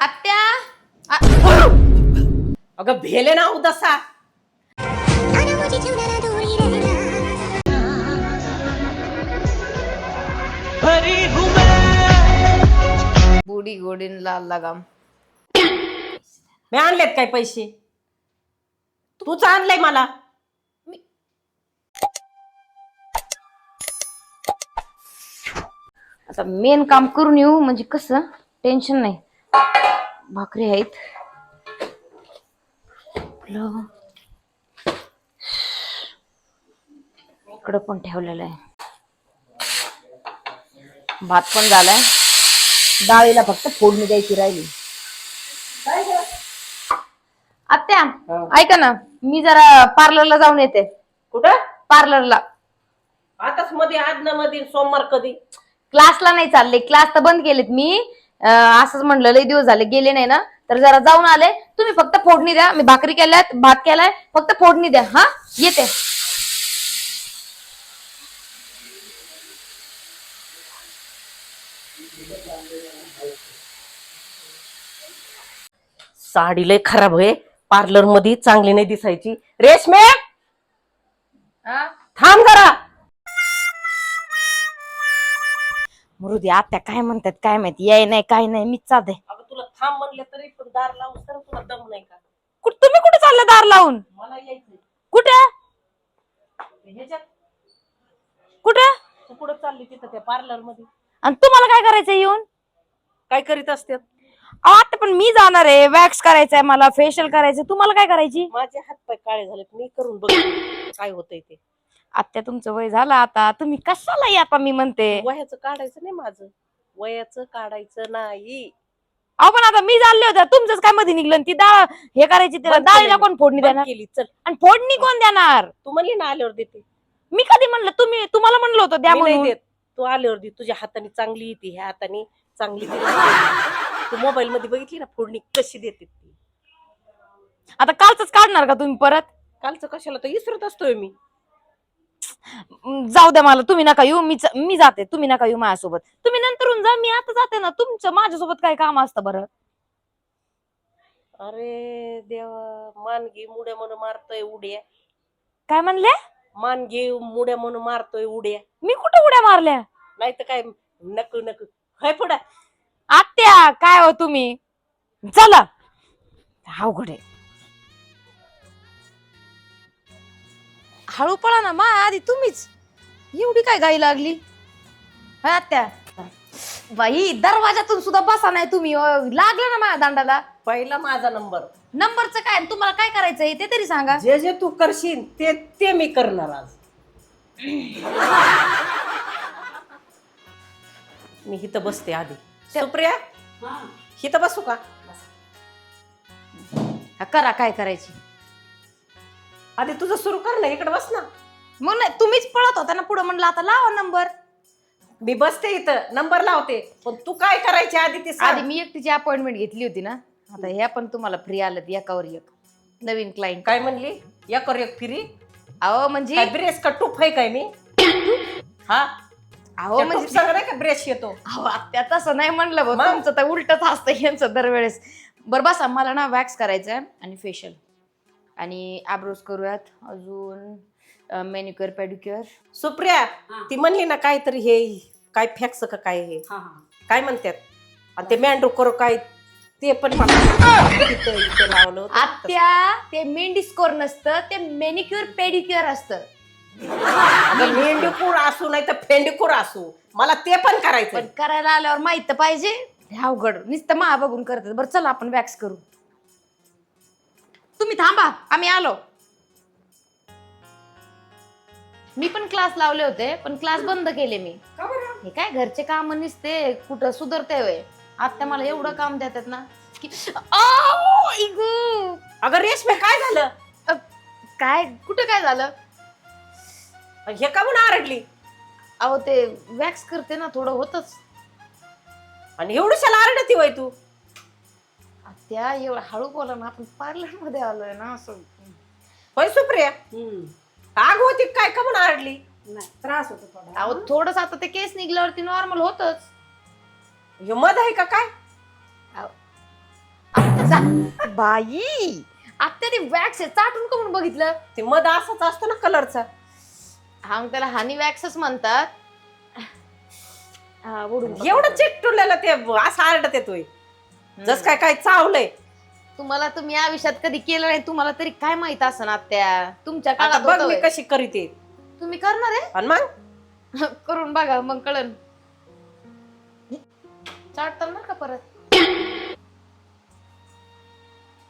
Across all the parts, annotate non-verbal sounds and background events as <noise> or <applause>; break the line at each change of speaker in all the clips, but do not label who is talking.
आत्या
अगं भेले ना उदसा.
बुडी गोडीन लाल लगाम.
मी आणलेत काय पैसे? तूच आणलंय मला.
आता मेन काम करून येऊ म्हणजे कसं? टेन्शन नाही. भाकरी आहेत. इकडं पण ठेवलेलं आहे. भात पण झालाय. डाळीला फक्त फोडणी द्यायची राहिली. आत्या ऐका ना मी जरा पार्लरला जाऊन येते.
कुठं?
पार्लरला
आताच मध्ये आज ना मध्ये सोमवार कधी?
क्लासला नाही चालले क्लास तर बंद केलेत मी. असंच म्हणलं लई दिवस झाले गेले नाही ना. तर जरा जाऊन आले. तुम्ही फक्त फोडणी द्या. मी भाकरी केल्यात भात केलाय. फक्त फोडणी द्या. हा? येते.
साडी लय खराब आहे. पार्लरमध्ये चांगली नाही दिसायची. रेशमे! थांब जरा.
मरुदी आत्या काय म्हणतात काय माहिती याय नाही काय नाही मीच चालते.
अगं तुला थांब म्हणले तरी पण दार लावून तर तुला दम नाही का?
तुम्ही कुठे चाललं दार लावून?
मला यायचंय.
कुठे?
ह्याच्यात.
कुठे?
तू कुठं चालली तिथं त्या पार्लरमध्ये?
आणि तुम्हाला काय करायचं येऊन?
काय करीत असते
अहो, आता पण मी जाणार आहे. वॅक्स करायचंय मला फेशियल करायचंय. तुम्हाला काय करायची?
माझे हात पाय काळे झालेत मी करून बघ काय होतंय ते.
आत्या तुमचं वय झालं आता तुम्ही कशाला आता मी म्हणते?
वयाचं काढायचं नाही माझं. वयाचं काढायचं नाही.
अहो पण आता मी चालले होते तुमचंच काय मध्ये निघलं ती डाळ हे करायची त्याला
बंद
डाळीला
केलं.
कोण फोडणी
बंद
देणार?
केली चल.
आणि फोडणी कोण देणार?
तू म्हणली ना आल्यावर देते.
मी कधी म्हणलं? तुम्ही तुम्हाला म्हणलं होतं द्या
नाही
म्हणून.
देत. तू आल्यावर दे तुझ्या हाताने चांगली येते ह्या हाताने चांगली. तू मोबाईल मध्ये बघितली ना फोडणी कशी देते ती?
आता कालच काढणार का तुम्ही परत?
कालचं कशाला? तर इसरत असतोय म,
जाऊ द्या मला तुम्ही नका येऊ मी च- मी जाते तुम्ही नका येऊ माझ्यासोबत. तुम्ही नंतरून जा मी आता जाते ना तुमचं माझ्यासोबत काय काम असतं बरं?
अरे देवा मानगी मुड्या म्हणून मारतोय उड्या.
काय म्हणले?
मानगी मुड्या म्हणून मारतोय उड्या.
मी कुठे उड्या मारल्या?
नाही तर काय नकू नकू हाय पुढा.
आत्या काय हो तुम्ही? चला. अवघड आहे. हळू पळा ना मा आधी तुम्हीच. एवढी काय गाई लागली? हा आत्या. बाई दरवाजातून सुद्धा बसा नाही तुम्ही अं, लागला ना माझ्या दांडाला.
पहिला माझा नंबर.
नंबरचं काय? तुम्हाला काय करायचंय ते तरी सांगा.
जे जे तू करशील ते ते मी करणार आज. मी इथं बसते आधी. सुप्रिया इथं बसू का?
हा, करा काय करायची?
आधी तुझं सुरू कर ना इकडे बस ना.
मग नाही तुम्हीच पळत होता ना पुढे म्हणलं आता लावा नंबर.
मी बसते इथं नंबर लावते. पण तू काय करायची आधी ते
आधी
सांग
मी एकटीची अपॉइंटमेंट घेतली होती ना. आता ह्या पण तुम्हाला फ्री आलं एकावर एक. नवीन क्लायंट
काय म्हणली? या कर एक फिरी
अहो म्हणजे
काय ब्रेस का टूप आहे काय मी? हा?
अहो म्हणजे
सगळं का ब्रेस येतो?
अहो आत्या तसं नाही म्हणलं बघ
मग?
तुमचं तर उलटच असतं यांचं दरवेळेस. बरं बसा मला ना वॅक्स करायचं आहे आणि फेशियल आणि आब्रोज करूयात अजून मेनिक्युअर पेडिक्युअर
सुप्रिया ती म्हणली ना काहीतरी हे काय फॅक्स का काय हे? काय म्हणतात आणि ते मॅन्ड्रो करो काय? ते पण मला इथं- इथं लावलं होतं.
आत्या ते मेंडी स्कोर नसतं ते मेनिक्युअर पेडिक्युअर असतं.
मेंढीकूर असू नाही तर फेंडीकूर असू. मला ते पण करायचं
पण करायला आल्यावर माहीत तर पाहिजे. हे अवघड. नुसतं मा बघून करतात. बरं चला आपण वॅक्स करू. तुम्ही थांबा आम्ही आलो. मी पण क्लास लावले होते पण क्लास बंद केले मी. हे काय घरचे काम नसते कुठं सुधरते वय आता मला एवढं काम देतात ना की आऊ.
अगं रेशमे काय झालं?
काय कुठं काय झालं?
हे का म्हणून आरडली?
अहो ते वॅक्स करते ना थोडं होतच.
आणि एवढ्याशाला आरडती वय तू?
त्या एवढं हळू बोला ना आपण पार्लरमध्ये आलोय ना असं.
होय सुप्रिया? आग होती काय? का म्हणून आरडली?
नाही त्रास होतो थोडा.
अहो थोडस आता ते केस निघल्यावरती नॉर्मल होतच.
ह्यो मध आहे का काय?
बाई आत्या ती वॅक्स आहे चाटून का म्हणून बघितलं?
ते मध असाच असतो ना कलरचा
हा मग त्याला हानी वॅक्सच म्हणतात. हा.
एवढं चिकटुलेलं ते असं आरडत येतोय. जस काय काय चावलंय.
तुम्हाला तुम्ही या विषयात कधी केलं नाही तुम्हाला तरी काय माहीत असं आत्या? तुमच्या
आता
काळात
बघ
होतं
मी
होय.
कशी करीते
तुम्ही करणार
आणि मग?
आहे <laughs> करून बघा मग कळन. चाटताल ना का परत?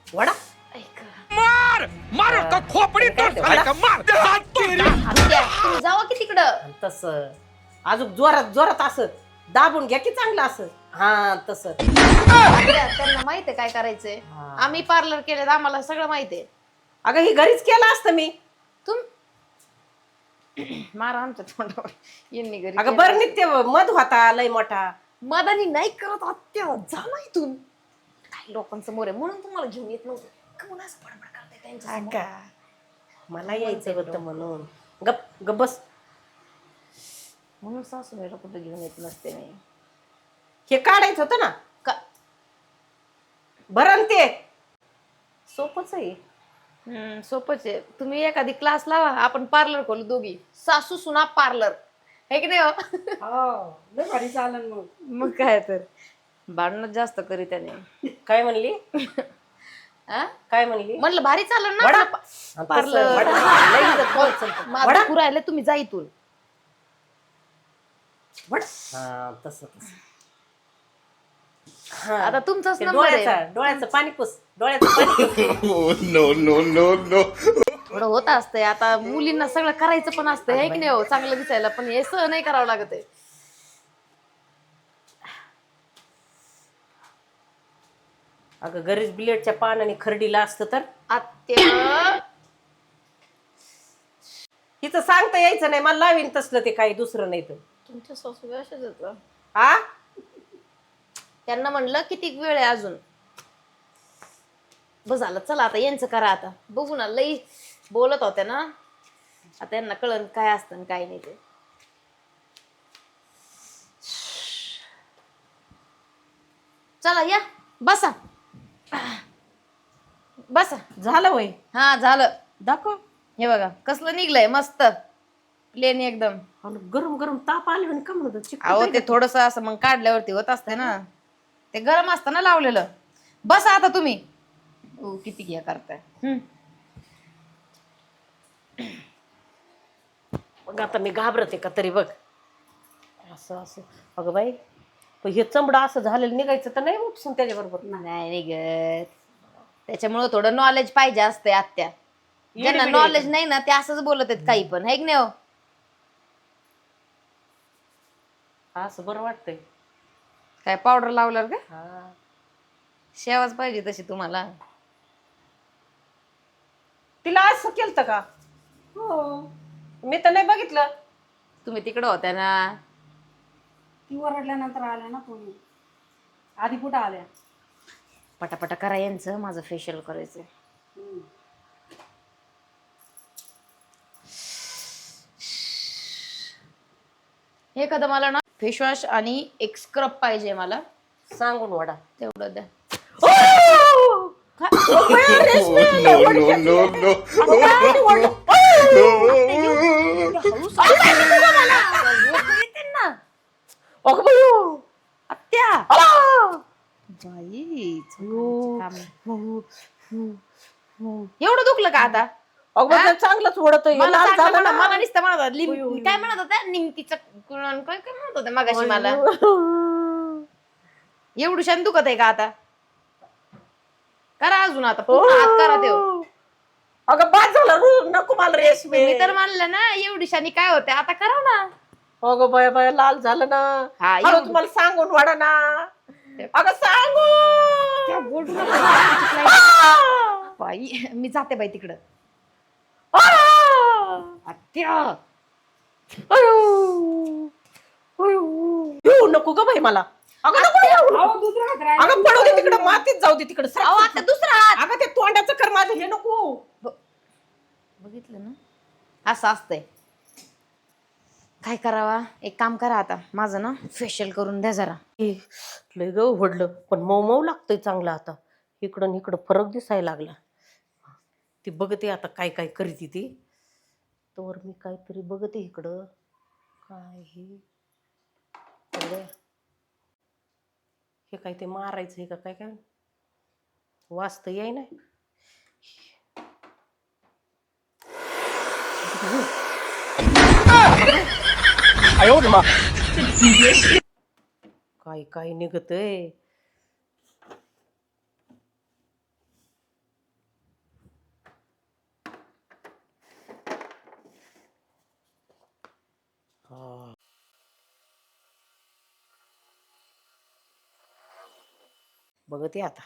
वडा.
ऐका.
मार! का खोपडी
काय
तोड
ते,
साले का मार! हात तोड.
आत्या, तुम्ही जावा की तिकडं.
तस. अजून जोरात जोरात असत दाबून घ्या की चांगलं असं. हा तस.
त्यांना माहीत आहे काय करायचंय. आम्ही पार्लर केले आम्हाला सगळं माहीत आहे.
अगं ही घरीच केलं असतं मी.
तुम मारा आमच्या तोंडावर. यांनी घरी
अगं
केलं.
बरं नित्य मध होता लय मोठा.
मदानी नाही करत आत्या जा ना इथून. काही लोकांसमोर आहे म्हणून तुम्हाला घेऊन येत नव्हतं. असं बडबड करताय त्यांच्या?
मला यायचं होतं म्हणून. गप गप बस.
म्हणून सासूबाईला कुठं घेऊन येत नसते मी
हे काढायचं होतं ना
का
न ते सोपच आहे
हम्म, सोपंच आहे तुम्ही एखादी क्लास लावा. आपण पार्लर खोलू दोघी. सासू सुना पार्लर हे की नाही हो? <laughs>
हो लय भारी चालन मग.
मग काय तर. भांडणं जास्त करी त्याने.
काय म्हणली? काय म्हणली?
म्हणलं भारी चाललं ना? आपलं पा- पार्लर. माझं? पुरायला तुम्ही जा इथून.
हा तसं तसं. हा.
आता तुमचाच
ते
नंबर आहे.
डोळ्याचा डोळ्याचं पाणी पुस डोळ्याचं <laughs> पाणी पुस.
No, no, no, no.
थोडं होत असतंय. आता मुलींना सगळं करायचं पण असतंय है की नाही हो? चांगलं दिसायला पण हे सहन नाही करावं लागत आहे.
अगं घरीच ब्लेडच्या पानाने खरडीला असतं तर?
आत्या.
तिचं सांगता यायचं नाही. मला लावीन तसलं ते काही दुसरं नाही तर.
तुमच्या सासूबाई अशाच आहेत का?
हा?
त्यांना म्हणलं किती वेळ आहे अजून? बस झालं चला आता यांचं करा आता. बघू ना लई बोलत होत्या ना. आता यांना कळन काय असतं आणि काय नाही ते. चला या. बसा. बसा.
झालं वय?
हा झालं.
दाखव.
हे बघा कसलं निघलंय मस्त. प्लेन एकदम.
अन गरम गरम ताप आले म्हणे का म्हणत होती?
अहो ते थोडस असं मग काढल्यावरती होत असतंय ना. ते गरम असतं ना लावलेलं. बस आता तुम्ही. ओ किती घ्या करताय. हम्म.
मग आता मी घाबरते का तरी बघ. असं असं. अगं बाई पण हे चमडं असं झालेलं निघायचं तर नाही उपसून त्याच्याबरोबर.
नाही निघत. त्याच्यामुळं थोडं नॉलेज पाहिजे असतंय आत्या. ज्यांना नॉलेज नाही ना ते असंच बोलत आहेत काही पण. है की नाही हो?
असं बरं वाटतंय.
काय पावडर लावल्यावर का?
हा.
शेवाच पाहिजे तशी तुम्हाला.
तिला असं केलं का?
हो.
मी तर नाही बघितलं.
तुम्ही तिकडं होत्या ना.
ती ओरडल्यानंतर आल्या ना कोणी? आधी कुठं आल्या?
पटापटा करा यांचं माझं फेशियल करायचं. हे कदा मला ना? फेसवॉश आणि एक स्क्रब पाहिजे मला.
सांगून वडा.
तेवढं द्या. <laughs> <laughs> <laughs>
बाई.
एवढं दुखलं का आता?
अगं चांगलंच ओढत
मला
लाल झालं ना.
मला नुसतं म्हणत होता, लिम- काय म्हणत होता? निमकीचं कुळण, काय काय म्हणत होते मगाशी मला? एवढं शान दुखत आहे का आता? करा अजून आता पूर्ण हात करा तेव
अगं बाद झालं रु, नको मला रेशमी
मी तर म्हणलं ना एवढी शानी काय होते? आता करा ना.
अगं बाय बाय लाल झालं ना.
हा, एवढं.
तुम्हाला सांगून वाडा ना. अगं सांगू
त्या. <laughs> बाई मी जाते बाई तिकडं. आत्या!
येऊ नको ग बाई मला. अगं नको येऊ.
अहो दुसऱ्या हात राहिला.
अगं पडू दे तिकडं मातीत जाऊ दे तिकडं.
अहो आता दुसरा हात.
अगं ते तोंडाचं कर माझं हे नको.
बघितलं ना? असं असतंय. काय करावा? एक काम करा आता. माझं ना फेशियल करून द्या जरा.
ए, लय ग उघडलं पण मऊ मऊ लागतंय चांगलं आता. इकडं आणि इकडं फरक दिसायला लागला. ती बघते आता काय काय करीती ती. तर मी काहीतरी बघते इकडं. काय हे? हे काय ते मारायचं आहे का काय काय? वाचत याय ना काय काय निघतय? बघते आता.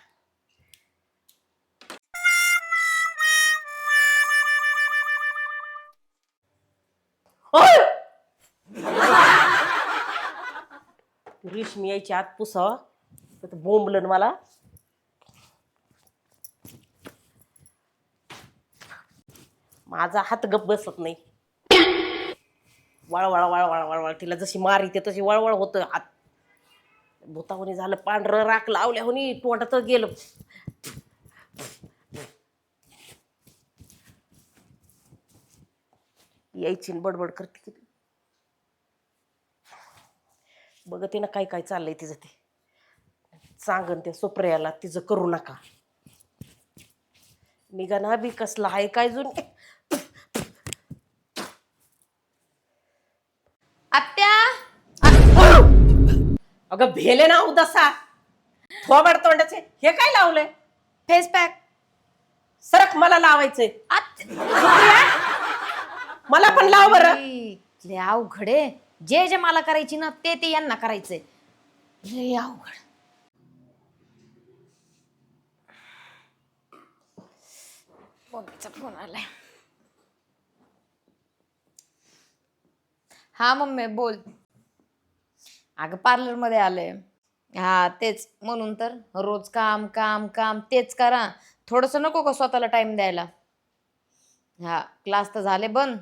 रेशमी यायची आत पुसावा. तर बोंबलन मला. माझा हात गप बसत नाही. वळवळ वळवळ वळवळ तिला जशी मार येते तशी वळवळ होतं हात भूतावणी झालं पांढरं राख लावल्याहुनी तोंडात गेलं. यायची न बडबड करते किती बघते ना काय काय चाललंय तिचं ते. सांगन त्या सुप्रियाला तिचं करू नका. निघाना बी कसला आहे काय जुन
आत्या
अगं भेले ना उदसा. थोबाड तोंडाचे. हे काय लावलंय?
फेस पॅक
सरक मला लावायचंय. मला पण लाव बरं.
लय अवघड आहे. जे जे मला करायची ना ते ते यांना करायचंय. लय अवघड. मम्मीचा फोन आलाय. हा मम्मी बोल. अगं पार्लरमध्ये आलंय. हा तेच. म्हणून तर रोज काम काम काम तेच करा. थोडस नको का स्वतःला टाइम द्यायला? हा क्लास तर झाले बंद.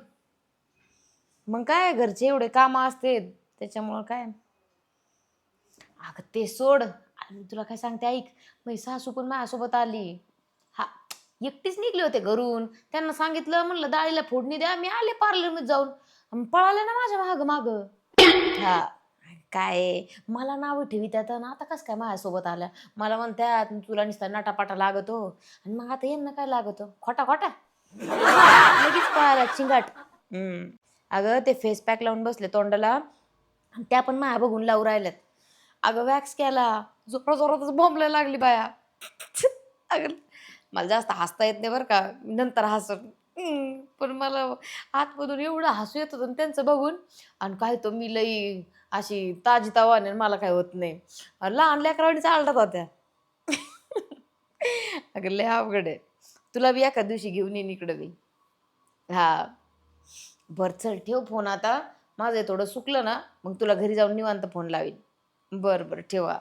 मग काय घरचे एवढे काम असते त्याच्यामुळं काय? अगं ते सोड. आणि मी तुला काय सांगते ऐक. मग सासू पण माझ्यासोबत आली. हा एकटीच निघले होते घरून. त्यांना सांगितलं म्हणलं डाळीला फोडणी द्या. मी आले पार्लरमध्ये जाऊन. पळाले ना माझ्या माग माग. हा. काय मला नाव ठेवी त्यात ना आता कसं काय माझ्यासोबत आल्या? मला म्हणत्यात तुला नुसता नाटापाटा लागतो. आणि मग आता यांना काय लागतो? खोटा खोटा? लगेच पळाला चिंगाट. हम्म. अगं ते फेस पॅक लावून बसले तोंडाला. आणि त्या पण माया बघून लावून राहिल्यात. अगं वॅक्स केला. जोरा जोरातच बॉम्बला लागली बाया. अगं मला जास्त हसता येत नाही बरं का. नंतर हसत. पण मला आतमधून एवढं हसू येत होतं ना त्यांचं बघून. आणि काय तो मी लई अशी ताजी तवाने आणि मला काय होत नाही. लहान लेकरावानी चालतात होत्या. <laughs> अगं लय अवघड आहे. तुला बी एका दिवशी घेऊन येईन इकडं बी. हा. बरं चल ठेव फोन आता. माझं थोडं सुकलं ना मग तुला घरी जाऊन निवांत फोन लावीन. बरं बरं ठेवा.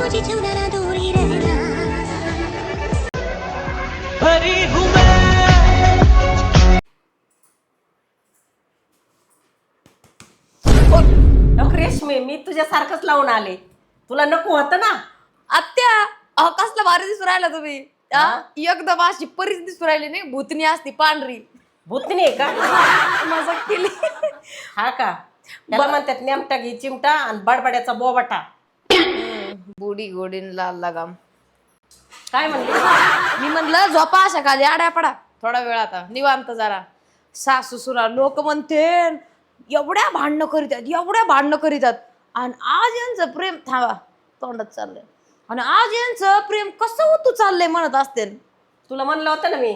मुझे छूना ना
तुझ्यासारखंच लावून आले. तुला नको होतं ना?
आत्या अहो कसला भारी दिसू राहिला तुम्ही. हा? एकदम अशी परीच दिसू राहिली नाही भूतनी असती पांढरी.
भूतनी आहे का?
मजाक केली.
हा का? त्याला म्हणतात नेमटा घे चिमटा आणि बडबड्याचा बोबाटा.
बुडी गोडीन लाल लगाम.
काय म्हणते
मी म्हणलं झोपा अशा खाली आड्या पडा. थोडा वेळ आता निवांत जरा. सासू सुना लोक म्हणते एवढ्या भांडणं करीतात एवढ्या भांडणं करीतात आणि आज यांचं प्रेम थांबा तोंडात चाललंय. आणि आज यांचं प्रेम कसं होतू चाललंय म्हणत असते?
तुला म्हणलं होतं ना मी?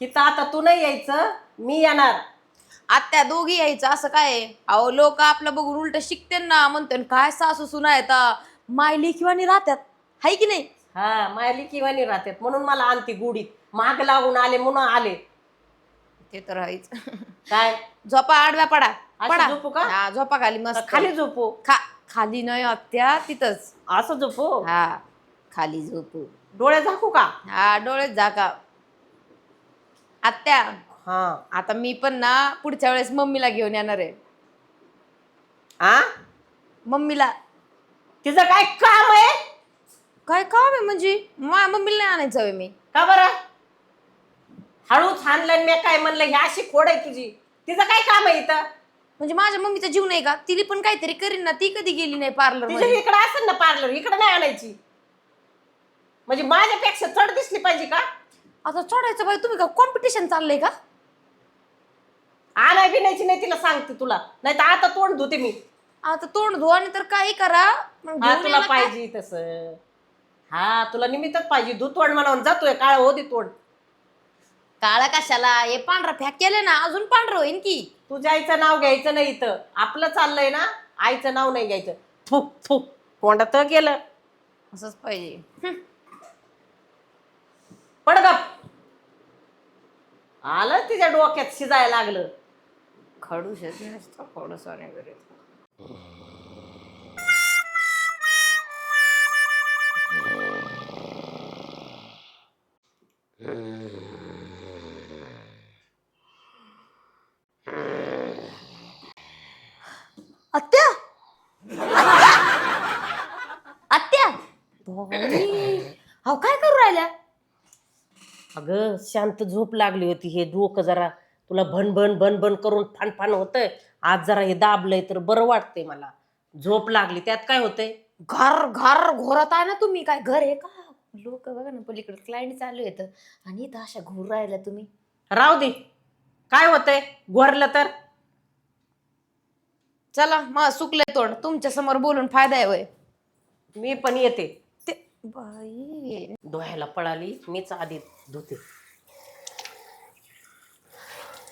हिथं आता तू नाही यायचं मी येणार.
आत्या दोघी यायचं असं काय? आहे? अहो लोक आपलं बघून उलट शिकते ना म्हणते काय सासू सुना येतात मायली किंवा राहतात. हाय की नाही?
हा मायली किंवा राहतात. म्हणून मला आणती गुडीत माग लागून आले म्हणून आले.
ते तर आहेच.
काय?
झोपा आडव्या पडा.
अशी
पडा.
झोपू का?
हा झोपा खाली मस्त.
खाली झोपू.
खा खाली नाही आत्या तिथंच.
असं झोपू?
हा खाली झोपू.
डोळे झाकू का?
हा डोळेच झाका. आत्या
हा.
आता मी पण ना पुढच्या वेळेस मम्मीला घेऊन येणार आहे.
आ?
मम्मीला.
तिचं काय काम आहे?
काय काम आहे म्हणजे? मा मम्मीला नाही आणायचं हवे मी.
का बरं? हळूच हाणलं मी काय म्हणलं ही अशी खोड आहे तुझी. तिचं काय काम आहे इथं?
म्हणजे माझ्या मम्मीचा जीव नाही का? तिने पण काहीतरी करीन ना ती कधी गेली नाही पार्लर
तिच्या इकडे असेल ना पार्लर इकडे नाही आणायची. म्हणजे माझ्यापेक्षा चढ दिसली पाहिजे का?
आता चढायचं बाई तुम्ही का कॉम्पिटिशन चाललंय का?
आणाय बिनायची नाही तिला सांगते तुला. नाही तर आता तोंड धुते मी.
आता तोंड धुवा आणि तर काही करा. मग
हा
घेऊन
तुला
यायला काय?
पाहिजे तस. हा तुला निमित्तच पाहिजे. धू तोंड म्हणून जातोय काळ होती तोंड.
काळा कशाला? हे पांढरा फॅक केलं ना अजून पांढरं होईन की.
तुझ्या आईचं नाव घ्यायचं नाही इथं. आपलं चाललंय ना आईचं नाव नाही घ्यायचं. थुक थुक तोंडात गेलं.
असंच पाहिजे. हं.
पड गप. आलं तिच्या डोक्यात शिजायला लागलं.
खडूस येत नसतं खडूस वगैरे आत्या आत्या बाई. अहो काय करू राहिल्या?
अगं शांत झोप लागली होती हे डोकं जरा. तुला भन भन भन भन करून फान फान होतंय. आज जरा हे दाबलंय तर बरं वाटतंय मला. झोप लागली. त्यात काय होतंय?
घर घर घोरात आहे ना तुम्ही. काय घर आहे का? लोक बघा ना पलीकडे क्लायंट चालू येत आणि इथं अशा घोर राहिल्या तुम्ही.
राहू दे. काय होतंय? गोरलं तर?
चला मग सुकले तोंड. तुमच्यासमोर बोलून फायदा आहे वय.
मी पण येते.
ते बाई.
धुवायला पळाली मीच आधी धुते.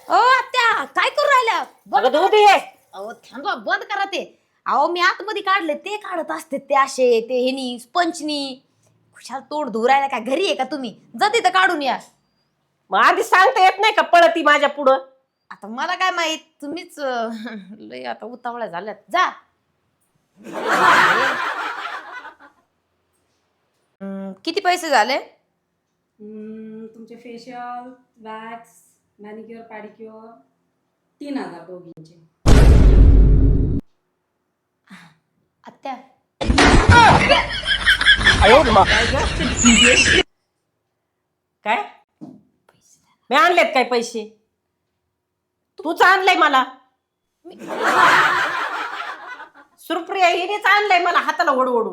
ओ आत्या काय करू राहिल्या? बंद
अगं धुते
अहो थांबा बंद करा ते. अहो मी आतमध्ये काढले ते काढत असते ते असे ते हेनी स्पंचनी खुशाल तोंड धुवू राहिला का घरी आहे का तुम्ही? जा तिथं काढून या.
मग आधी सांगता येत नाही का पळती माझ्या पुढं?
आता मला काय माहीत? तुम्हीच अं, <laughs> लय आता उतावळ्या झाल्यात. जा! <laughs> हम्म, किती पैसे झाले?
हम्म, तुमचे फेशियल वॅक्स मॅनिक्युअर पॅडिक्युअर तीन हजार दोघींचे.
आत्या.
काय? मी आणलेत काय पैसे? तूच आणलंय मला. सुरप्रिया हिनेच आणलंय मला हाताला ओढू ओढू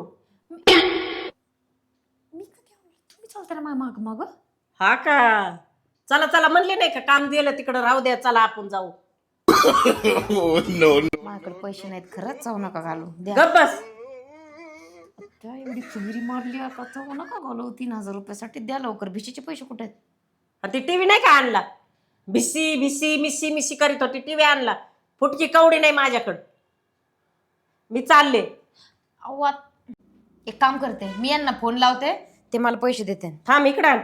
मी तुम्ही चालता ना माझ्या माग माग.
हा का? चला चला म्हणले नाही का काम दिलं तिकडं राहू द्या चला आपण जाऊ.
माझ्याकडे पैसे नाहीत खरंच जाऊ नका घालू. द्या.
गप बस.
त्या एवढी चुरी मारली आता जाऊ नका घालू. तीन हजार रुपयासाठी द्या लवकर. भिशीचे पैसे कुठे आहेत?
आणि ती टीव्ही नाही का आणला? भिसी भिसी मिसी मिसी करीत होती. टीव्ही आणला. फुटकी कवडी नाही माझ्याकडं. मी चालले.
अहो आत- एक काम करते. मी यांना फोन लावते. ते मला पैसे देते.
थांब इकडं आण.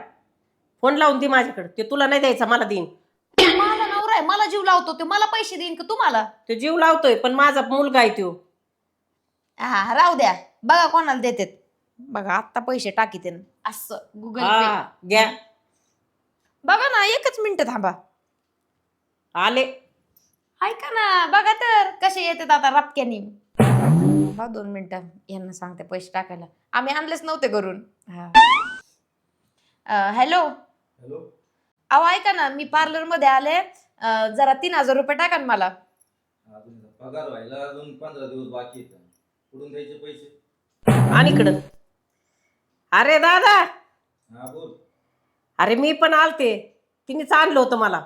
फोन लावून दे माझ्याकडे. ते तुला नाही द्यायचा मला देईन.
मला नवरा आहे. मला जीव लावतो ते. मला पैसे देईन का तुम्हाला
तो जीव लावतोय पण माझा मुलगा आहे तो
हा राहू द्या. बघा कोणाला देते बघा आत्ता पैसे टाकीते असं गुगल पे
हा घ्या.
बघा ना एकच मिनिट थांबा.
आले.
ऐका ना बघा तर कसे येतात आता रपक्यानी. बा दोन मिनिटं यांना सांगते पैसे टाकायला. आम्ही आणलेच नव्हते घरून. हॅलो.
हॅलो.
अहो ऐका ना मी पार्लरमध्ये आले. अं, जरा तीन हजार रुपये टाका ना मला.
अजून पगार व्हायला अजून पंधरा दिवस बाकी आहेत. कुठून द्यायचे पैसे?
आणि इकडं. अरे दादा.
हा बोल.
अरे मी पण आलते. तिनेच आणलं होतं मला.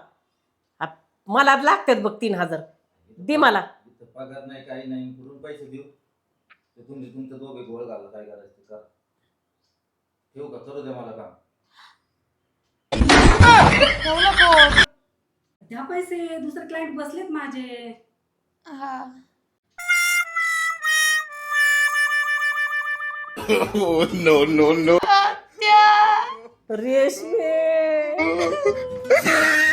मला लागतात बघ तीन हजार. दे मला.
इथं पगार नाही काही नाही कुठून पैसे देऊ. ते तुम्ही तुमचं दोघे गोळ घाला काय करायचं ते करा. ठेवू का? करू द्या मला काम.
ठेवलं फोन
द्या पैसे दुसरे क्लायंट बसलेत माझे.
हा.
Oh, <laughs> no, no, no.
रेशमे. <laughs>